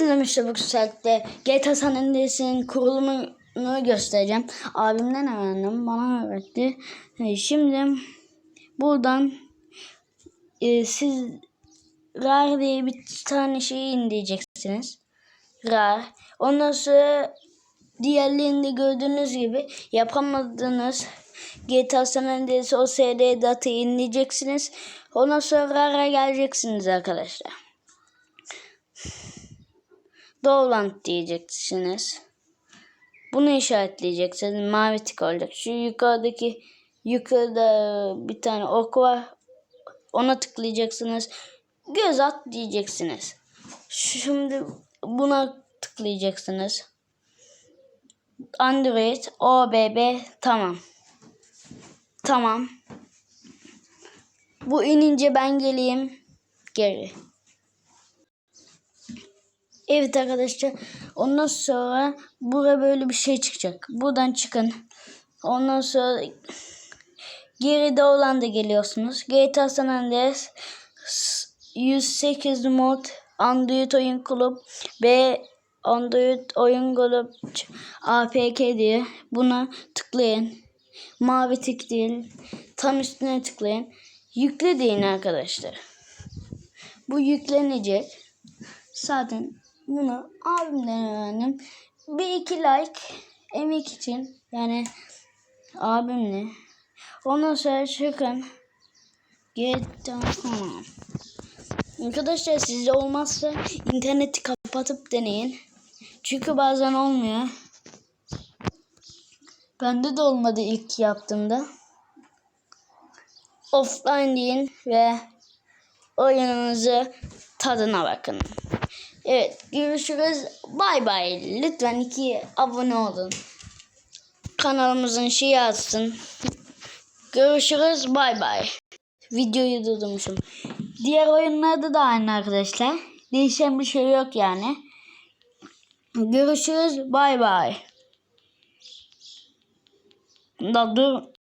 Merhaba bu saatte GTA San Andreas'in kurulumunu göstereceğim. Abimden öğrendim. Bana öğretti. E, Şimdi buradan e, siz RAR diye bir tane şeyi indireceksiniz. RAR. Ondan sonra diğerlerinde gördüğünüz gibi yapamadığınız GTA San Andreas o SD datayı indireceksiniz. Ondan sonra RAR'a geleceksiniz arkadaşlar. Dolant diyeceksiniz. Bunu işaretleyeceksiniz. Mavi tik olacak. Şu yukarıdaki yukarıda bir tane ok var. Ona tıklayacaksınız. Göz at diyeceksiniz. Şimdi buna tıklayacaksınız. Android OBB tamam. Tamam. Bu inince ben geleyim geri. Evet arkadaşlar. Ondan sonra buraya böyle bir şey çıkacak. Buradan çıkın. Ondan sonra geride olan da geliyorsunuz. GTA San Andreas 108 mod Android oyun kulüp B Android oyun kulüp APK diye buna tıklayın. Mavi tık değil. Tam üstüne tıklayın. Yükle deyin arkadaşlar. Bu yüklenecek. Zaten bunu abimden öğrendim. Bir iki like emek için yani abimle. Ondan sonra çıkın. Get tamam. Arkadaşlar sizde olmazsa interneti kapatıp deneyin. Çünkü bazen olmuyor. Bende de olmadı ilk yaptığımda. Offline deyin ve oyununuzu tadına bakın. Evet görüşürüz. Bay bay. Lütfen iki abone olun. Kanalımızın şeyi atsın. Görüşürüz. Bay bay. Videoyu durdurmuşum. Diğer oyunlarda da aynı arkadaşlar. Değişen bir şey yok yani. Görüşürüz. Bay bay. Da dur.